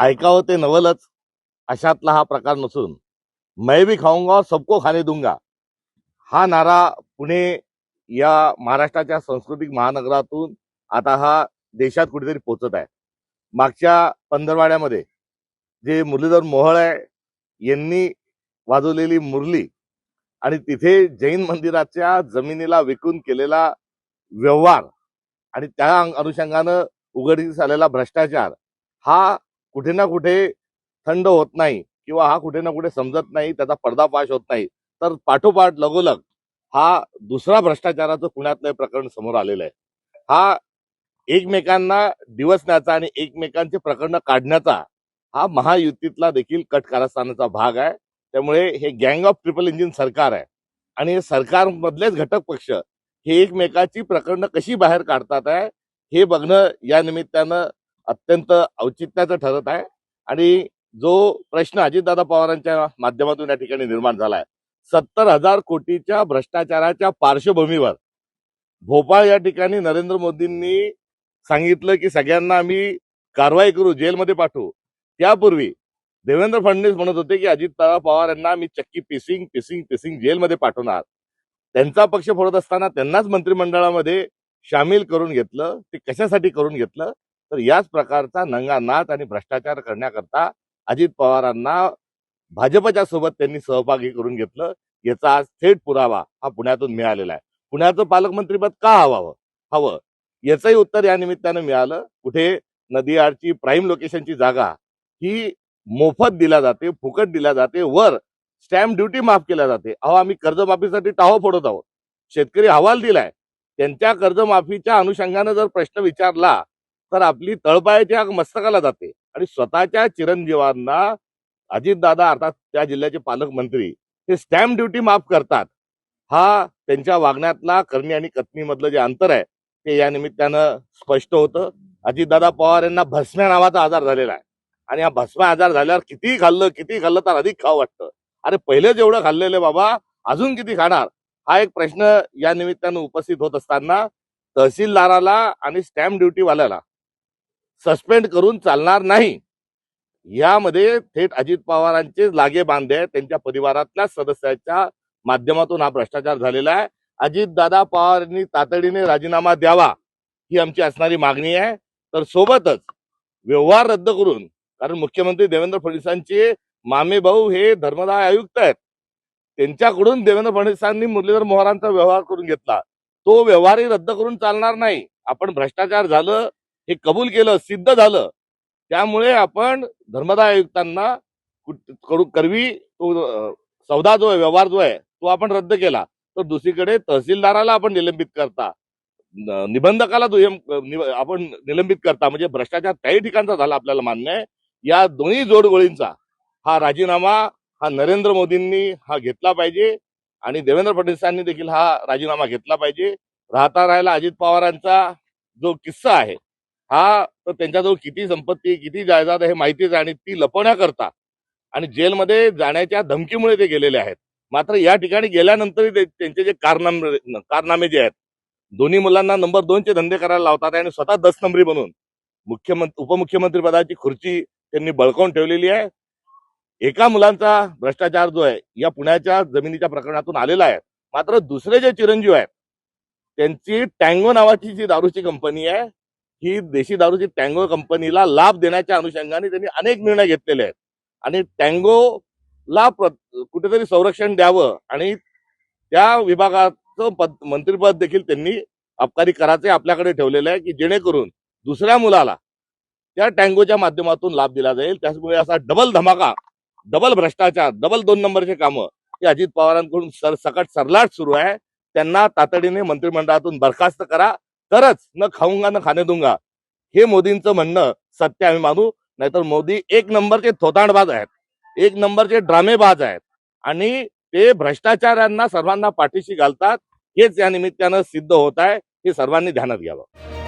ऐकावं ते नवलच. अशातला हा प्रकार नसून. मैं भी खाऊंगा सबको खाने दूंगा. हा नारा पुणे या महाराष्ट्राच्या सांस्कृतिक महानगरातून आता हा देशात कुठेतरी पोचत आहे. मागच्या पंधरवाड्यामध्ये जे मुरलीधर मोहळ आहे यांनी वाजवलेली मुरली आणि तिथे जैन मंदिराच्या जमिनीला विकून केलेला व्यवहार आणि त्या अनुषंगानं उघडकीस आलेला भ्रष्टाचार हा कुठे ना कुठे थंड होत नाही किंवा हा कुठे ना कुठे समजत नाही त्याचा पर्दाफाश होत नाही. तर पाठोपाठ लगोलग हा दुसरा भ्रष्टाचाराचं पुण्यातलं प्रकरण समोर आलेलं आहे. हा एकमेकांना दिवसण्याचा आणि एकमेकांचे प्रकरण काढण्याचा हा महायुतीतला देखील कट कारस्थानाचा भाग आहे. त्यामुळे हे गँग ऑफ ट्रिपल इंजिन सरकार आहे आणि हे सरकारमधलेच घटक पक्ष हे एकमेकाची प्रकरणं कशी बाहेर काढतात आहे हे बघणं या निमित्तानं अत्यंत औचित्याचं ठरत आहे. आणि जो प्रश्न अजितदादा पवारांच्या माध्यमातून या ठिकाणी निर्माण झालाय सत्तर हजार कोटीच्या भ्रष्टाचाराच्या पार्श्वभूमीवर भोपाळ या ठिकाणी नरेंद्र मोदींनी सांगितलं की सगळ्यांना आम्ही कारवाई करू जेलमध्ये पाठवू. त्यापूर्वी देवेंद्र फडणवीस म्हणत होते की अजितदादा पवार यांना मी चक्की पिसिंग पिसिंग पिसिंग जेलमध्ये पाठवणार. त्यांचा पक्ष फोडत असताना त्यांनाच मंत्रिमंडळामध्ये सामील करून घेतलं ते कशासाठी करून घेतलं? तर याच प्रकारचा नंगानाथ आणि भ्रष्टाचार करण्याकरता अजित पवारांना भाजपच्या सोबत त्यांनी सहभागी करून घेतलं. याचा आज थेट पुरावा हा पुण्यातून मिळालेला आहे. पुण्याचं पालकमंत्रीपद का हवावं? हवं. याचंही उत्तर या निमित्तानं मिळालं. कुठे नदी आडची प्राईम लोकेशनची जागा ही मोफत दिल्या जाते फुकट दिल्या जाते वर स्टॅम्प ड्युटी माफ केल्या जाते. अहो आम्ही कर्जमाफीसाठी टाहो फोडत आहोत. शेतकरी हवाल दिलाय. त्यांच्या कर्जमाफीच्या अनुषंगानं जर प्रश्न विचारला तर आपली तळपायाच्या आग मस्तकाला जाते. आणि स्वतःच्या चिरंजीवांना अजितदादा अर्थात त्या जिल्ह्याचे पालकमंत्री हे स्टॅम्प ड्युटी माफ करतात. हा त्यांच्या वागण्यातला करणी आणि कथनीमधलं जे अंतर आहे ते या निमित्तानं स्पष्ट होतं. अजितदादा पवार यांना भस्म्या नावाचा आजार झालेला आहे. आणि हा भस्मा आजार झाल्यावर किती खाल्लं किती खाल्लं तर अधिक खावं वाटतं. अरे पहिले जेवढं खाल्लेले बाबा अजून किती खाणार? हा एक प्रश्न या निमित्तानं उपस्थित होत असताना तहसीलदाराला आणि स्टॅम्प ड्युटीवाल्याला सस्पेंड करून चालणार नाही. यामध्ये थेट अजित पवारांचे लागे बांधे आहेत. त्यांच्या परिवारातल्या सदस्याच्या माध्यमातून हा भ्रष्टाचार झालेला आहे. अजितदादा पवारांनी तातडीने राजीनामा द्यावा ही आमची असणारी मागणी आहे. तर सोबतच व्यवहार रद्द करून कारण मुख्यमंत्री देवेंद्र फडणवीसांचे मामे भाऊ हे धर्मदाय आयुक्त आहेत. त्यांच्याकडून देवेंद्र फडणवीसांनी मुरलीधर मोहरांचा व्यवहार करून घेतला. तो व्यवहारही रद्द करून चालणार नाही. आपण भ्रष्टाचार झालं हे कबूल केलं सिद्ध झालं. त्यामुळे आपण धर्मदाय आयुक्तांना कुठ- करवी तो सौदा जो आहे व्यवहार जो आहे तो आपण रद्द केला. तर दुसरीकडे तहसीलदाराला आपण निलंबित करता. निबंधकाला दुय्यम आपण निलंबित करता. म्हणजे भ्रष्टाचार त्याही ठिकाणचा झाला आपल्याला मान्य आहे. या दोन्ही जोडगोळींचा हा राजीनामा हा नरेंद्र मोदींनी हा घेतला पाहिजे आणि देवेंद्र फडणवीसांनी देखील हा राजीनामा घेतला पाहिजे. राहता राहिला अजित पवारांचा जो किस्सा आहे हा तर त्यांच्याजवळ किती संपत्ती किती जायदाद हे माहितीच आहे आणि ती लपवण्याकरता आणि जेलमध्ये जाण्याच्या धमकीमुळे ते गेलेले आहेत. मात्र या ठिकाणी गेल्यानंतरही ते- त्यांचे जे कारनामे कारनामे जे आहेत दोन्ही मुलांना नंबर दोनचे धंदे करायला लावतात आणि स्वतः दस नंबरी बनून मुख्यमंत्री उपमुख्यमंत्री पदाची खुर्ची त्यांनी बळकावून ठेवलेली आहे. एका मुलांचा भ्रष्टाचार जो आहे या पुण्याच्या जमिनीच्या प्रकरणातून आलेला आहे. मात्र दुसरे जे चिरंजीव आहेत त्यांची टँगो नावाची जी दारूची कंपनी आहे ही देशी दारूची टँगो कंपनीला लाभ देण्याच्या अनुषंगाने त्यांनी अनेक निर्णय घेतलेले आहेत. आणि टँगोला कुठेतरी संरक्षण द्यावं आणि त्या विभागाचं पद मंत्रीपद देखील त्यांनी अबकारी कराचे आपल्याकडे ठेवलेलं आहे की जेणेकरून दुसऱ्या मुलाला त्या टँगोच्या माध्यमातून लाभ दिला जाईल. त्याचमुळे असा डबल धमाका डबल भ्रष्टाचार डबल दोन नंबरचे कामं हे अजित पवारांकडून सर सकट सरलाट सुरू आहे. त्यांना तातडीने मंत्रिमंडळातून बरखास्त करा. तरच न खाऊंगा न खाणे दूंगा. हे मोदींचं म्हणणं सत्य आम्ही मानू. नाहीतर मोदी एक नंबरचे थोतांडबाज आहेत. एक नंबरचे ड्रामेबाज आहेत. आणि ते भ्रष्टाचारांना सर्वांना पाठीशी घालतात. हेच या निमित्तानं सिद्ध होत आहे. हे सर्वांनी ध्यानात घ्यावं.